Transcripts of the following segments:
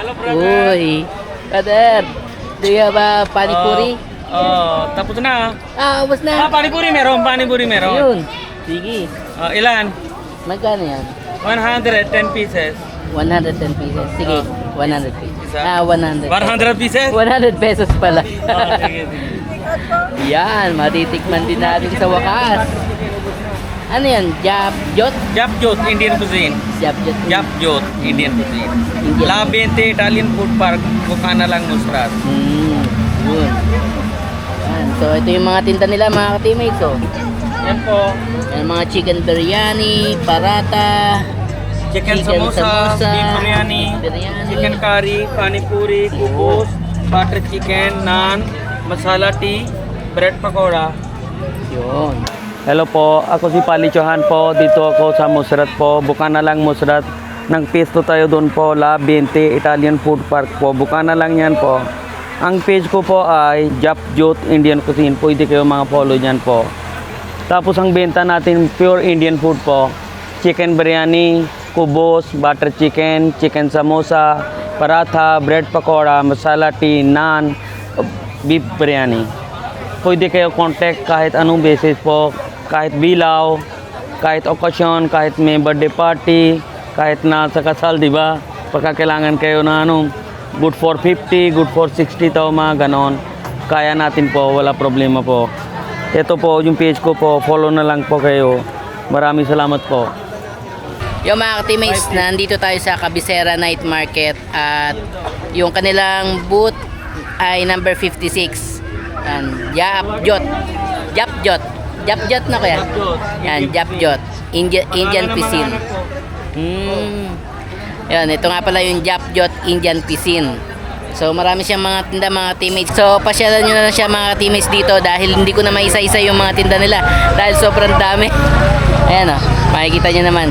Hello, brother. Uy. Brother, do you have a panipuri? Oh, tapos na. Ah, ubos Ah, na. panipuri meron, panipuri meron. Yun. Sige. Ah, ilan? Magkano yan? 110 pieces. 110 pesos. Sige, 100 pesos. Isa? Ah, 100. 100 pieces? 100 pesos pala. Oh, sige, sige. yan, matitikman din natin sa wakas. Ano yan? Jap, jot? Japjot, Indian cuisine. Jap, jot. Japjot, Indian cuisine. Indian. La Bente Italian Food Park, Bukana lang Musrat. Hmm, yun. Yan. So, ito yung mga tinda nila, mga ka-teammates. Oh. Yan po. Yan, mga chicken biryani, parata, Chicken, Chicken samosa, samosa, beef biryani, biryani. chicken curry, panipuri, kubus, butter chicken, naan, masala tea, bread pakoda. yun. Hello po, ako si Pali Chohan po. Dito ako sa Musrat po. Bukan na lang Musrat. Nagpisto tayo doon po, La 20 Italian Food Park po. Bukan na lang yan po. Ang page ko po ay Japjot Indian Cuisine. Pwede kayo mga follow dyan po. Tapos ang benta natin pure Indian food po. Chicken biryani, kubos, butter chicken, chicken samosa, paratha, bread pakoda, masala tea, naan, beef biryani. Pwede kayo contact kahit anong basis po, kahit bilaw, kahit okasyon, kahit may birthday party, kahit nasa kasal, di ba? Pagka kailangan kayo na ano, good for 50, good for 60 to, mga ganon. Kaya natin po, wala problema po. Ito po, yung page ko po, follow na lang po kayo. Maraming salamat po. Yung mga teammates, nandito tayo sa Cabecera Night Market at yung kanilang booth ay number 56. Yan, Japjot. Japjot. Japjot na kaya? Yan, Japjot. Indian, Indian cuisine. Hmm. Yan, ito nga pala yung Japjot Indian cuisine. So marami siyang mga tinda mga teammates. So pasyalan nyo na lang siya mga teammates dito dahil hindi ko na maisa-isa yung mga tinda nila dahil sobrang dami. Ayan o, makikita nyo naman.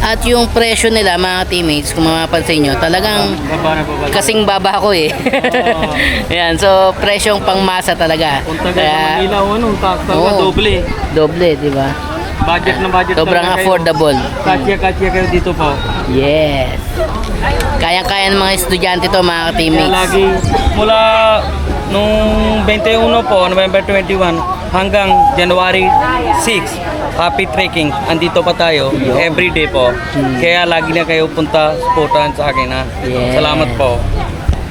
At yung presyo nila mga teammates, kung mapapansin nyo, talagang kasing baba ko eh. Ayan, so presyong pangmasa talaga. Kung taga Manila, ano, tax talaga, Oo. doble. Doble, di ba? Budget na budget Sobrang talaga kayo. affordable. Kasya-kasya kayo dito po. Yes. Kayang-kaya ng mga estudyante to mga Kaya teammates. lagi, mula nung 21 po, November 21, hanggang January 6, happy trekking. Andito pa tayo, every day po. Kaya lagi na kayo punta, supportahan sa akin ha. Yes. Salamat po.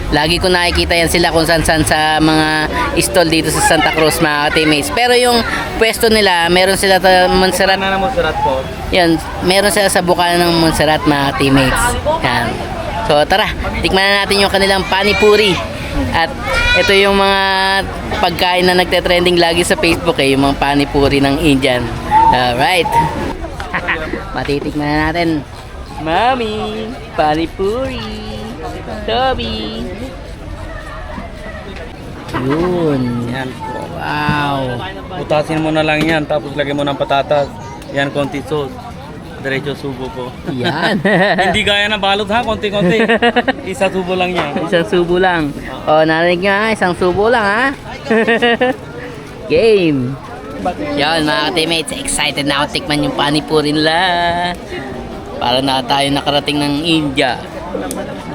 Lagi ko nakikita yan sila kung saan saan sa mga stall dito sa Santa Cruz mga teammates. Pero yung pwesto nila, meron sila sa Montserrat. Na surat po. Yan, meron sila sa bukana ng Montserrat mga teammates. Yan. So tara, tikman na natin yung kanilang panipuri. At ito yung mga pagkain na nagte-trending lagi sa Facebook eh, yung mga panipuri ng Indian. Alright. Matitikman na natin. Mami, panipuri. Toby. Yun. Yan po. Wow. Putasin mo na lang yan, tapos lagyan mo ng patatas. Yan, konti sauce. Diretso subo po. Yan. Hindi gaya ng balot ha, konti-konti. Isa subo lang yan. Isang subo lang. O, narinig nyo ha, isang subo lang ha. Game. Yan mga teammates, excited na ako tikman yung panipuri nila. Para na tayo nakarating ng India.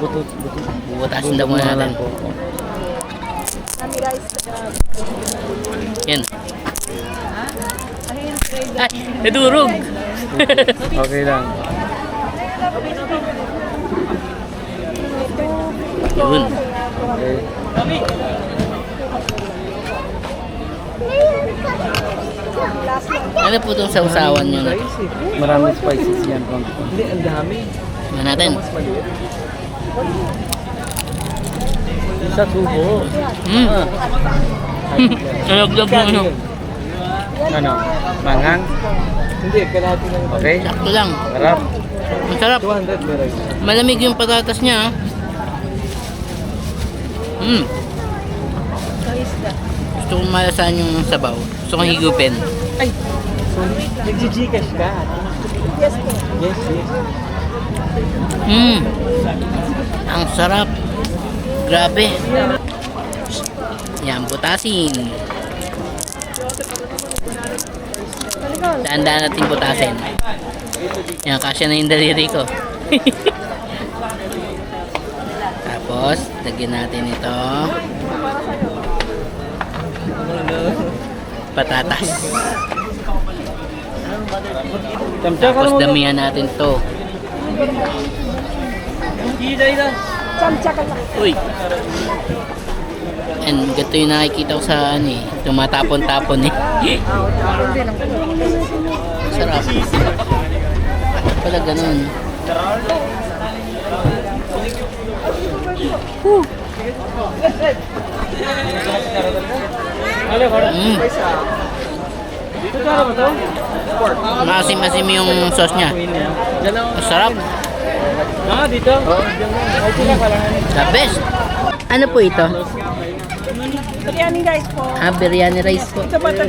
Butot, butot. Bubutasin daw muna natin. Yan. Ay, nadurog. Okay lang. Yun. Okay. Ano po itong sausawan nyo na? Maraming spices yan. Hindi, ang dami. Tingnan natin. Isa subo. Hmm. Nalaglag yung ano. Ano? Mangang? Hindi, kalahati lang. Okay. Sakto lang. Sarap. Ang sarap. 200 meron. Malamig yung patatas niya. Hmm. Gusto kong malasahan yung sabaw. Gusto kong higupin. Ay! Sorry. Nag-gcash ka. Yes po. Yes, yes. Hmm. Ang sarap. Grabe. Yan, butasin. Daan-daan natin butasin. Yan, kasya na yung daliri ko. Tapos, lagyan natin ito. Patatas. Tapos damihan natin to. Uy! And ganito yung nakikita ko sa ano eh. Tumatapon-tapon eh. Sarap. Pala ganun? Mm. Maasim-asim yung sauce niya. Masarap. Ah, dito. The best. Ano po ito? Biryani rice po. Ah, biryani rice po. Ito butter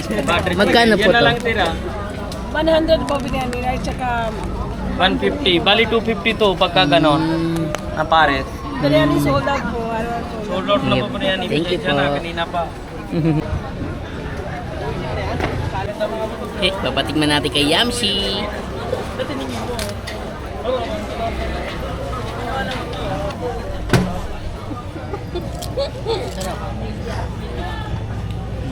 Magkano po Yan na to? lang tira. 100 po biryani rice, tsaka 150. Bali 250 to pagka ganon. Mm, Na pares. biryani sold out po. Po. Sold out na po po yan. Thank you Ibigay siya na po. kanina pa. eh, papatikman natin kay Yamsi.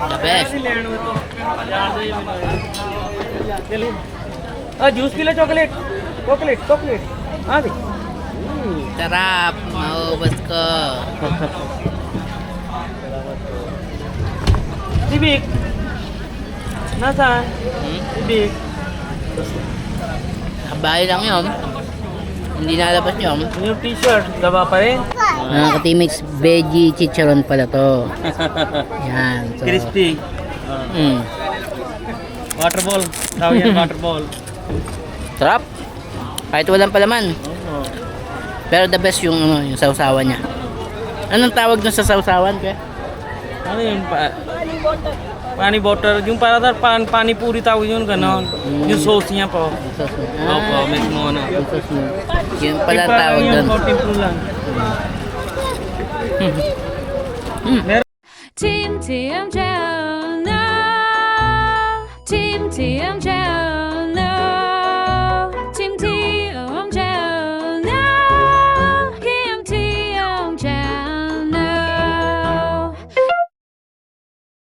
The best. Ah, juice pila chocolate. Chocolate, chocolate. Ah, di. Sarap. Maubos ko. Sibik. Nasaan? Hmm? Bahay lang yun. Hindi nalabas yun. Yung t-shirt, daba pa rin? Mga ka-teammates, veggie chicharon pala to. Yan. So, Crispy. Mm. Water ball. Tawag yan, water ball. Sarap. Kahit walang palaman. Pero the best yung ano, yung sausawan niya. Anong tawag dun sa sausawan, kaya? Ano yun? Pa pani butter. Yung para dar pan pani puri tawag yun, ganon. Yung sauce niya po. Yung sauce niya. Opo, mismo ano. yung sauce niya. Yun pala Yung tawag yung dun. konting pro lang. Mm. Team TMJ.